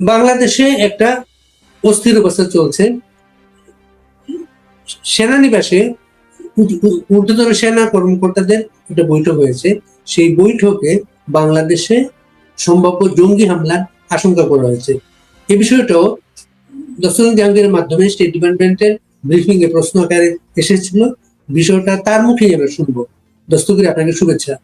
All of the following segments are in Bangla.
বাংলাদেশে একটা অস্থির অবস্থা চলছে। সেনানিবাসে ঊর্ধ্বতন সেনা কর্মকর্তাদের একটা বৈঠক হয়েছে। সেই বৈঠকে বাংলাদেশে সম্ভাব্য জঙ্গি হামলার আশঙ্কা করা হয়েছে। এ বিষয়টাও দস্তগীর জাহাঙ্গীরের মাধ্যমে স্টেট ডিপার্টমেন্টের ব্রিফিং এ প্রশ্ন আকারে এসেছিল। বিষয়টা তার মুখেই আমরা শুনব। দস্তগীর আপনাকে শুভেচ্ছা।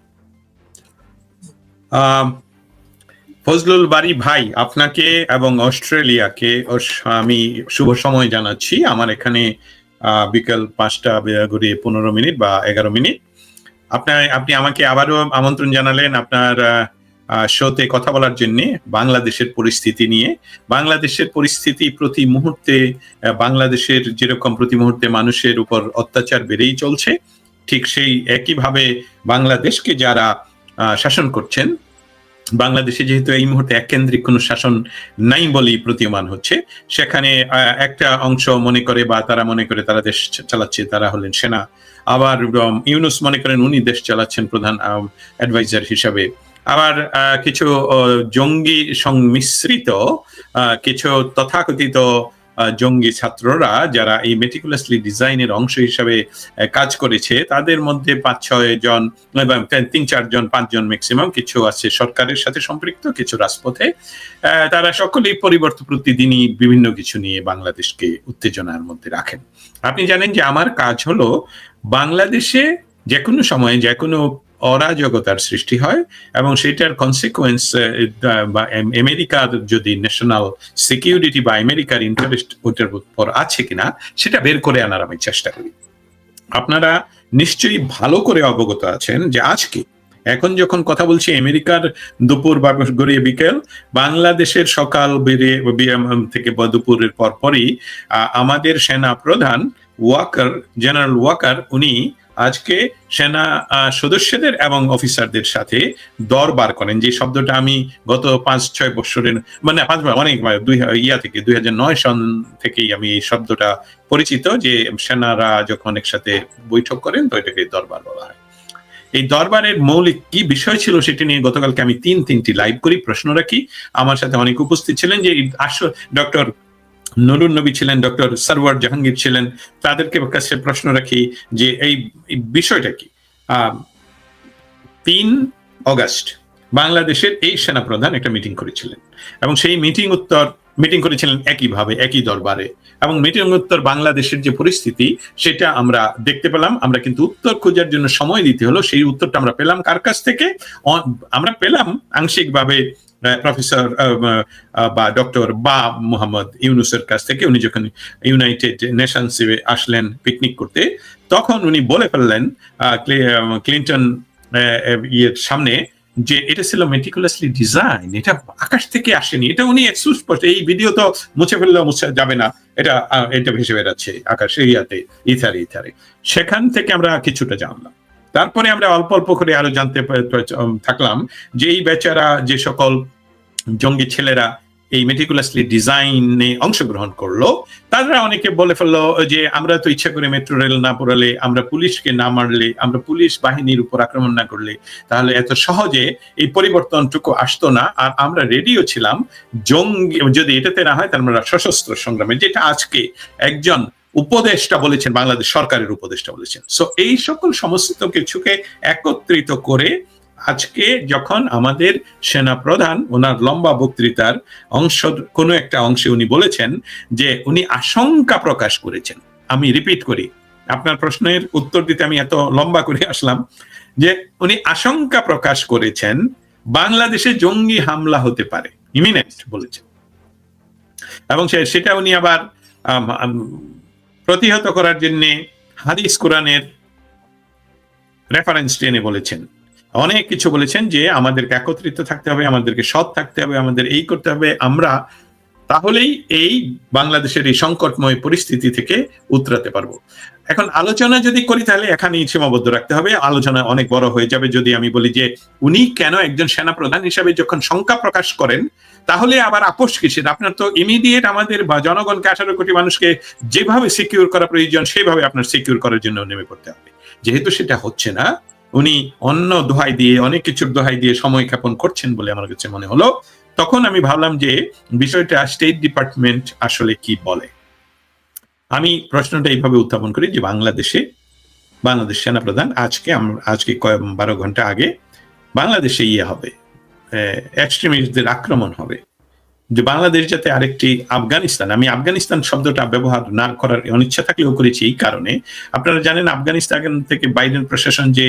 ফজলুল বাড়ি ভাই, আপনাকে এবং অস্ট্রেলিয়াকে আমি শুভ সময় জানাচ্ছি। আমার এখানে বিকাল পাঁচটা ঘুরিয়ে পনেরো মিনিট বা এগারো মিনিট। আপনার, আপনি আমাকে আবারও আমন্ত্রণ জানালেন আপনার শোতে কথা বলার জন্য বাংলাদেশের পরিস্থিতি নিয়ে। বাংলাদেশের পরিস্থিতি প্রতি মুহূর্তে বাংলাদেশের যেরকম প্রতি মুহূর্তে মানুষের উপর অত্যাচার বেড়েই চলছে, ঠিক সেই একইভাবে বাংলাদেশকে যারা শাসন করছেন বাংলাদেশে যেহেতু এই মুহূর্তে এককেন্দ্রিক কোনো শাসন নাই বলেই প্রতীয়মান হচ্ছে, সেখানে একটা অংশ মনে করে বা তারা মনে করে তারা দেশ চালাচ্ছে, তারা হলেন সেনা। আবার ইউনুস মনে করেন উনি দেশ চালাচ্ছেন প্রধান অ্যাডভাইজার হিসাবে। আবার কিছু জঙ্গি সংমিশ্রিত কিছু তথাকথিত জঙ্গি ছাত্ররা যারা এই মেটিকুলাসলি ডিজাইনের অংশ হিসাবে কাজ করেছে, তাদের মধ্যে পাঁচ ছয় জন এবং তিন চারজন পাঁচজন ম্যাক্সিমাম কিছু আছে সরকারের সাথে সম্পৃক্ত, কিছু রাজপথে। তারা সকলেই পরিবর্তন প্রতিদিনই বিভিন্ন কিছু নিয়ে বাংলাদেশকে উত্তেজনার মধ্যে রাখেন। আপনি জানেন যে আমার কাজ হলো বাংলাদেশে যে কোনো সময়ে যে কোনো অরাজকতার সৃষ্টি হয় এবং সেটার কনসিকুয়েন্স বা আমেরিকার যদি ন্যাশনাল সিকিউরিটি বা আমেরিকার ইন্টারেস্ট ওটার উপর আছে কিনা সেটা বের করে আনার আমি চেষ্টা করি। আপনারা নিশ্চয়ই ভালো করে অবগত আছেন যে আজকে এখন যখন কথা বলছি আমেরিকার দুপুর বা গড়িয়ে বিকেল বাংলাদেশের সকাল বেরিয়ে থেকে দুপুরের পর পরই আহ, আমাদের সেনা প্রধান ওয়াকার জেনারেল ওয়াকার উনি আজকে সেনা সদস্যদের এবং অফিসারদের সাথে দরবার করেন। যে শব্দটা আমি গত পাঁচ, ছয় বছরের মানে পাঁচ অনেক ইয়া থেকে, দুই হাজার নয় সন থেকেই আমি এই শব্দটা পরিচিত যে সেনারা যখন একসাথে বৈঠক করেন, তো এটাকে দরবার বলা হয়। এই দরবারের মৌলিক কি বিষয় ছিল সেটি নিয়ে গতকালকে আমি তিন, তিনটি লাইভ করি, প্রশ্ন রাখি। আমার সাথে অনেক উপস্থিত ছিলেন যে আসল, ডক্টর নুরুন নবী ছিলেন, ডক্টর সরওয়ার জাহাঙ্গীর ছিলেন। তাদেরকে কাছে প্রশ্ন রাখি যে এই বিষয়টা কি? তিন অগাস্ট বাংলাদেশের এই সেনাপ্রধান একটা মিটিং করেছিলেন এবং সেই মিটিং উত্তর মিটিং করেছিলেন একইভাবে একই দরবারে। এবং মিটিং উত্তর বাংলাদেশের যে পরিস্থিতি, সেটা আমরা দেখতে পেলাম। আমরা কিন্তু উত্তর খোঁজার জন্য সময় দিতে হলো। সেই উত্তরটা আমরা পেলাম কার কাছ থেকে? আমরা পেলাম আংশিকভাবে প্রফেসর বা ডক্টর বা মোহাম্মদ ইউনুসের কাছ থেকে উনি যখন ইউনাইটেড নেশনসে আসলেন পিকনিক করতে, তখন উনি বলে ফেললেন ক্লিন্টন ইয়ের সামনে যে এটা ছিল মেটিকুলাসলি ডিজাইন এটা আকাশ থেকে আসেনি, এটা উনি সুস্পষ্ট এই ভিডিও তো মুছে ফেললেও মুছে যাবে না, এটা এটা ভেসে বেড়াচ্ছে আকাশে ইয়াতে, ইথারে ইথারে। সেখান থেকে আমরা কিছুটা জানলাম। তারপরে আমরা অল্প অল্প করে আরও জানতে থাকলাম যে এই বেচারা যে সকল জঙ্গি ছেলেরা এই মেটিকুলাসলি ডিজাইনে অংশগ্রহণ করল, তারা অনেকে বলে ফেলল যে আমরা তো ইচ্ছা করে মেট্রো রেল না পড়ালে, আমরা পুলিশকে না মারলে, আমরা পুলিশ বাহিনীর উপর আক্রমণ না করলে, তাহলে এত সহজে এই পরিবর্তনটুকু আসতো না। আর আমরা রেডিও ছিলাম জঙ্গি, যদি এটাতে না হয় তাহলে আমরা সশস্ত্র সংগ্রামে, যেটা আজকে একজন উপদেষ্টা বলেছেন, বাংলাদেশ সরকারের উপদেষ্টা বলেছেন। সো এই সকল সমস্ত কিছুকে একত্রিত করে আজকে যখন আমাদের সেনা প্রধান ওনার লম্বা বক্তৃতার অংশ, কোনো একটা অংশে উনি বলেছেন যে, উনি আশঙ্কা প্রকাশ করেছেন। আমি রিপিট করি, আপনার প্রশ্নের উত্তর দিতে আমি এত লম্বা করে আসলাম যে, উনি আশঙ্কা প্রকাশ করেছেন, বাংলাদেশে জঙ্গি হামলা হতে পারে ইমিনেন্ট বলেছেন। এবং সেটা উনি আবার প্রতিহত করার জন্য হাদিস কোরআনের রেফারেন্স টেনে বলেছেন। অনেক কিছু বলেছেন যে আমাদেরকে একত্রিত থাকতে হবে, আমাদেরকে সৎ থাকতে হবে, আমাদের এই করতে হবে। আমরা তাহলেই এই বাংলাদেশের এই সংকটময় পরিস্থিতি থেকে উতরাতে পারব। এখন আলোচনা যদি করি তাহলে এখানেই সীমাবদ্ধ রাখতে হবে। আলোচনা অনেক বড় হয়ে যাবে যদি আমি বলি যে উনি কেন একজন সেনা প্রধান হিসাবে যখন শঙ্কা প্রকাশ করেন তাহলে আবার আপোষ কিসের আপনার তো ইমিডিয়েট আমাদের বা জনগণকে আঠারো কোটি মানুষকে যেভাবে সিকিউর করা প্রয়োজন, সেভাবে আপনার সিকিউর করার জন্য নেমে পড়তে হবে। যেহেতু সেটা হচ্ছে না, উনি অন্য দোহাই দিয়ে, অনেক কিছুর দোহাই দিয়ে সময় ক্ষেপণ করছেন বলে আমার কাছে মনে হলো। তখন আমি ভাবলাম যে বিষয়টা স্টেট ডিপার্টমেন্ট আসলে কি বলে? আমি প্রশ্নটা এইভাবে উত্থাপন করি যে বাংলাদেশে, বাংলাদেশ সেনাপ্রধান, আজকে আজকে কয়েক বারো ঘণ্টা আগে বাংলাদেশে ইয়ে হবে। এক্সট্রিমিস্টদের আক্রমণ হবে। যে বাংলাদেশ যাতে আরেকটি আফগানিস্তান, আমি আফগানিস্তান শব্দটা ব্যবহার না করার অনিচ্ছা থাকলেও করেছি এই কারণে। আপনারা জানেন আফগানিস্তান থেকে বাইডেন প্রশাসন যে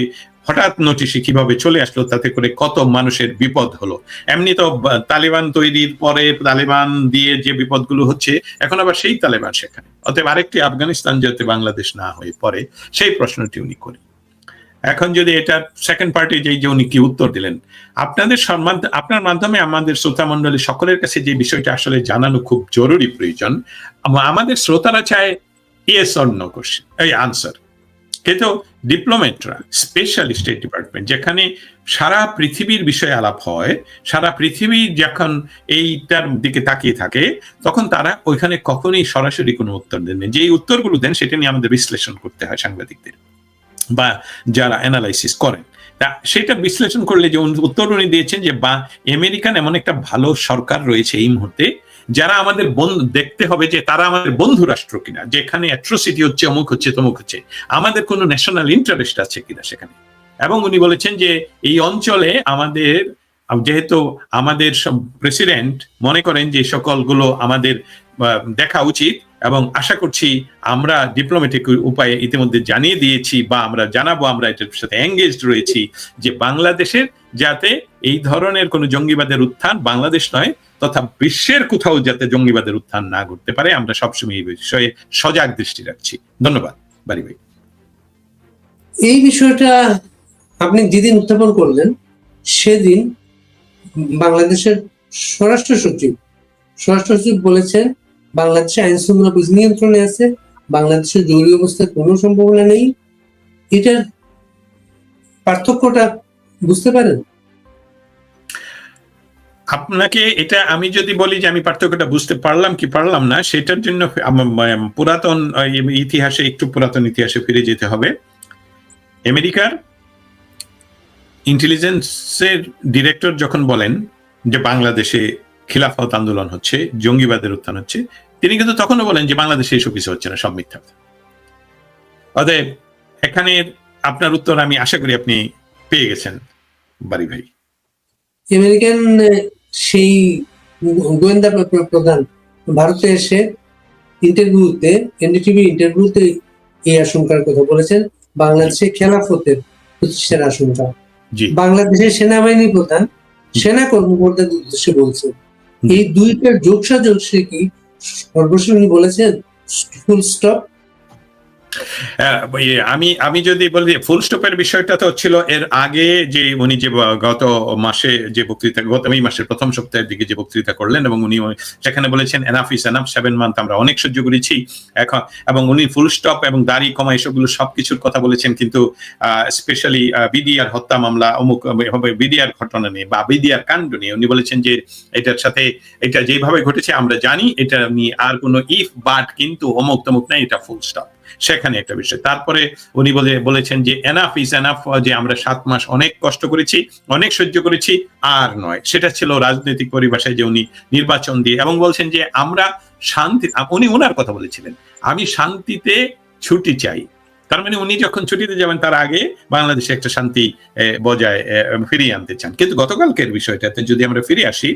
হঠাৎ নোটিশে কীভাবে চলে আসলো, তাতে করে কত মানুষের বিপদ হলো। এমনি তো তালিবান তৈরির পরে তালিবান দিয়ে যে বিপদগুলো হচ্ছে, এখন আবার সেই তালেবান সেখানে। অতএব আরেকটি আফগানিস্তান যাতে বাংলাদেশ না হয়ে পড়ে, সেই প্রশ্নটি উনি করি এখন যদি এটা সেকেন্ড পার্টি যে যে উনি কি উত্তর দিলেন, আপনাদের সম্মান, আপনার মাধ্যমে আমাদের শ্রোতা মন্ডলী সকলের কাছে যে বিষয়টা আসলে জানানো খুব জরুরি প্রয়োজন আমাদের শ্রোতারা চায় ইয়েস অর নো কোশ্চেন এই আনসার কিন্তু ডিপ্লোমেটরা স্পেশালি স্টেট ডিপার্টমেন্ট যেখানে সারা পৃথিবীর বিষয়ে আলাপ হয়, সারা পৃথিবী যখন এইটার দিকে তাকিয়ে থাকে, তখন তারা ওইখানে কখনোই সরাসরি কোনো উত্তর দেন যে উত্তরগুলো দেন, সেটা নিয়ে আমাদের বিশ্লেষণ করতে হয় সাংবাদিকদের। বা যারা অ্যানালাইসিস করেন। তা সেটা বিশ্লেষণ করলে যে উত্তর উনি দিয়েছেন যে, বা আমেরিকান এমন একটা ভালো সরকার রয়েছে এই মুহূর্তে, যারা আমাদের দেখতে হবে যে তারা আমাদের বন্ধু রাষ্ট্র কিনা, যেখানে অ্যাট্রোসিটি হচ্ছে, অমুক হচ্ছে, তমুক হচ্ছে। আমাদের কোনো ন্যাশনাল ইন্টারেস্ট আছে কিনা সেখানে? এবং উনি বলেছেন যে, এই অঞ্চলে আমাদের, যেহেতু আমাদের সব প্রেসিডেন্ট মনে করেন যে, সকলগুলো আমাদের দেখা উচিত এবং আশা করছি আমরা ডিপ্লোম্যাটিক উপায়ে ইতিমধ্যে জানিয়ে দিয়েছি বা আমরা জানাব, আমরা এটার সাথে এঙ্গেজড রয়েছি যে বাংলাদেশের যাতে এই ধরনের কোনো জঙ্গিবাদের উত্থান বাংলাদেশ নয়, তথা বিশ্বের কোথাও যাতে জঙ্গিবাদের উত্থান না ঘটতে পারে, আমরা সবসময় এই বিষয়ে সজাগ দৃষ্টি রাখছি। ধন্যবাদ বাড়ি ভাই। এই বিষয়টা আপনি যেদিন উত্থাপন করলেন, সেদিন বাংলাদেশের স্বরাষ্ট্র সচিব স্বরাষ্ট্র সচিব বলেছেন বাংলাদেশে আইন শৃঙ্খলা পরিস্থিতি নিয়ন্ত্রণে আছে, বাংলাদেশের জরুরি অবস্থার কোনো সম্ভাবনা নেই। এটার পার্থক্যটা বুঝতে পারেন? আপনাকে এটা আমি যদি বলি যে আমি পার্থক্যটা বুঝতে পারলাম কি পারলাম না, সেটার জন্য পুরাতন ইতিহাসে, একটু পুরাতন ইতিহাসে ফিরে যেতে হবে। আমেরিকার ইন্টেলিজেন্সের ডিরেক্টর যখন বলেন যে বাংলাদেশে খিলাফত আন্দোলন হচ্ছে জঙ্গিবাদের উত্থান হচ্ছে। তিনি কিন্তু তখনও বলেন যে বাংলাদেশে এসব কিছু হচ্ছে না সব মিথ্যা অতএব এখানে আপনার উত্তর আমি আশা করি আপনি পেয়ে গেছেন বাড়ি ভাই। আমেরিকান সেই গোয়েন্দা প্র- প্র- প্রধান ভারতে এসে ইন্টারভিউতে এনডিটিভি ইন্টারভিউতে এই আশঙ্কার কথা বলেছেন বাংলাদেশে খেলাফতের প্রতিষ্ঠার আশঙ্কা। বাংলাদেশের সেনাবাহিনী প্রধান সেনা কর্মকর্তাদের উদ্দেশ্যে বলছেন। এই দুইটার যোগসাজশে কি? সর্বশেষ বলেছেন ফুল স্টপ আমি আমি যদি বলি ফুল স্টপের বিষয়টা তো ছিল এর আগে যে উনি যে গত মাসে যে বক্তৃতা, গত এই মাসের প্রথম সপ্তাহের দিকে যে বক্তৃতা করলেন এবং উনি সেখানে বলেছেন enough is enough seven month আমরা অনেক সহ্য করেছি। এখন, এবং উনি ফুল স্টপ এবং দাড়ি কমা এসবগুলো সবকিছুর কথা বলেছেন, কিন্তু স্পেশালি বিডিআর হত্যা মামলা, অমুক বিডিআর ঘটনা নিয়ে বা বিডিআর কাণ্ড নিয়ে উনি বলেছেন যে এটার সাথে, এটা যেভাবে ঘটেছে আমরা জানি, এটা নিয়ে আর কোনো ইফ বাট কিন্তু অমুক তমুক নাই, এটা ফুল স্টপ সেখানে একটা বিষয়। তারপরে উনি বলে, বলেছেন যে এনাফ ইজ এনাফ যে আমরা সাত মাস অনেক কষ্ট করেছি, অনেক সহ্য করেছি, আর নয়। সেটা ছিল রাজনৈতিক পরিভাষায় যে উনি নির্বাচন দিয়ে, এবং বলছেন যে, আমরা শান্তি উনি ওনার কথা বলেছিলেন, আমি শান্তিতে ছুটি চাই। তার মানে উনি যখন ছুটিতে যাবেন, তার আগে বাংলাদেশে একটা শান্তি বজায় ফিরিয়ে আনতে চান। কিন্তু গতকালকের বিষয়টাতে যদি আমরা ফিরে আসি,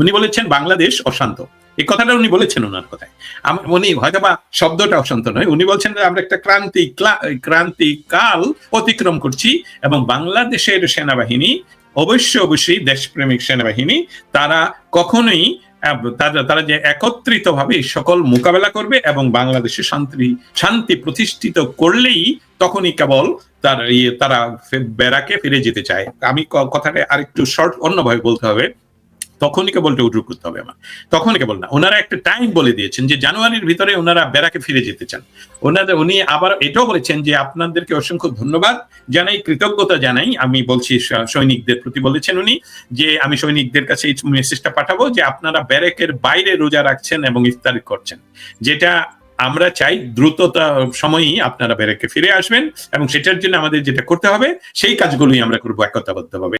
উনি বলেছেন, বাংলাদেশ অশান্ত। এই কথাটা উনি বলেছেন ওনার কথায়। আম- উনি হয়তো বা শব্দটা অশান্ত নয়, উনি বলছেন আমরা একটা ক্রান্তি ক্রান্তি কাল অতিক্রম করছি এবং বাংলাদেশের সেনাবাহিনী অবশ্যই অবশ্যই দেশপ্রেমিক সেনাবাহিনী, তারা কখনোই তারা তারা যে একত্রিত ভাবে সকল মোকাবেলা করবে এবং বাংলাদেশে শান্তি শান্তি প্রতিষ্ঠিত করলেই তখনই কেবল তার ইয়ে তারা বেড়াকে ফিরে যেতে চায়। আমি কথাটা আরেকটু শর্ট অন্যভাবে বলতে হবে। তখনই কেবল উদ্রুপ করতে হবে আমার। তখনই কেবল না। ওনারা একটা টাইম বলে দিয়েছেন যে জানুয়ারির ভিতরে ওনারা বেড়াকে ফিরে যেতে চান। ওনাদের উনি আবার এটাও বলেছেন যে আপনাদেরকে অসংখ্য ধন্যবাদ জানাই, কৃতজ্ঞতা জানাই। আমি বলছি সৈনিকদের প্রতি বলেছেন উনি যে আমি সৈনিকদের কাছে এই মেসেজটা পাঠাবো যে আপনারা ব্যারেকের বাইরে রোজা রাখছেন এবং ইফতারি করছেন। যেটা আমরা চাই দ্রুততা সময়ই আপনারা ব্যারেকে ফিরে আসবেন এবং সেটার জন্য আমাদের যেটা করতে হবে, সেই কাজগুলোই আমরা করব একতাবদ্ধভাবে।